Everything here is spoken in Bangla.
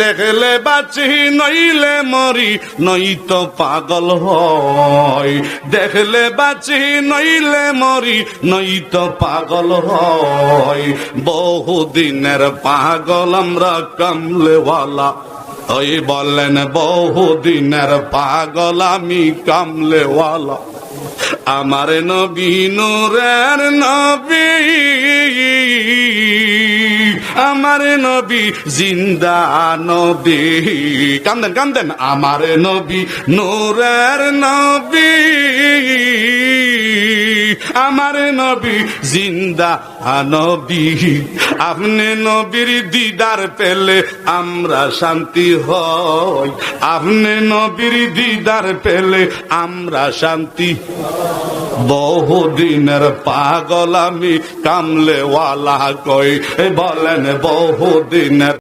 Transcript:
দেখলে বাঁচি, নইলে মরি নইতো পাগল হয় দেখলে বাঁচি, নইলে মরি নইতো পাগল হয় বহুদিনের পাগল আমরা কামলেওয়ালা। ওই বললেন বহুদিনের পাগল আমি কামলেওয়ালা। আমার নবী, নূরের নবী আমার নবী জিন্দা নবী। কান্দেন কান্দেন। আমার নবী নূরের নবী। আমার নবী জিন্দা নবী। আপনি নবীর দিদার পেলে আমরা শান্তি হই। আপনি নবীর দিদার পেলে আমরা শান্তি বহুদিনের পাগল আমি কামলেওয়ালা কই? বলেন বহুদিনের